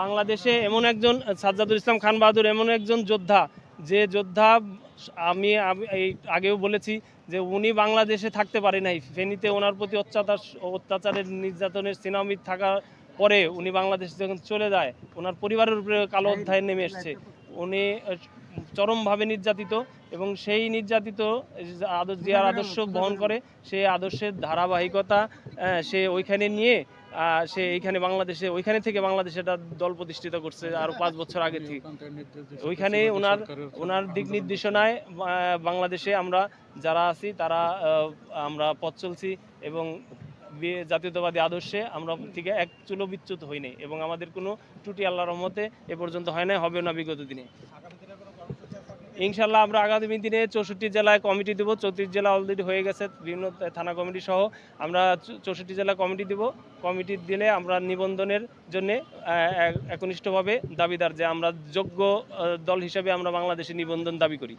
বাংলাদেশে এমন একজন সাজ্জাদুল ইসলাম খান বাহাদুর এমন একজন যোদ্ধা যে যোদ্ধা আমি এই আগেও বলেছি যে উনি বাংলাদেশে থাকতে পারে নাই। ফেনীতে ওনার প্রতি অত্যাচার অত্যাচারের নির্যাতনের সিনামি থাকার পরে উনি বাংলাদেশে যখন চলে যায় ওনার পরিবারের উপরে কালো অধ্যায় নেমে এসছে। উনি চরমভাবে নির্যাতিত এবং সেই নির্যাতিত আদর্শ জিয়ার আদর্শ বহন করে সেই আদর্শের ধারাবাহিকতা সে ওইখানে নিয়ে সে এইখানে বাংলাদেশে, ওইখানে থেকে বাংলাদেশে একটা দল প্রতিষ্ঠিত করছে আরও পাঁচ বছর আগে থেকে। ওইখানে ওনার ওনার দিক নির্দেশনায় বাংলাদেশে আমরা যারা আছি, তারা আমরা পথ চলছি এবং জাতীয়তাবাদী আদর্শে আমরা থেকে এক চুলো বিচ্যুত হইনি এবং আমাদের কোনো ত্রুটি আল্লাহর রহমতে এ পর্যন্ত হয় নাই, হবেও না বিগত দিনে। ইনশাল্লাহ আমরা আগামী দিনে চৌষট্টি জেলায় কমিটি দেবো। চৌত্রিশ জেলা অলরেডি হয়ে গেছে, বিভিন্ন থানা কমিটি সহ। আমরা চৌষট্টি জেলা কমিটি দেব। কমিটি দিলে আমরা নিবন্ধনের জন্য একনিষ্ঠভাবে দাবিদার যে আমরা যোগ্য দল হিসেবে আমরা বাংলাদেশে নিবন্ধন দাবি করি।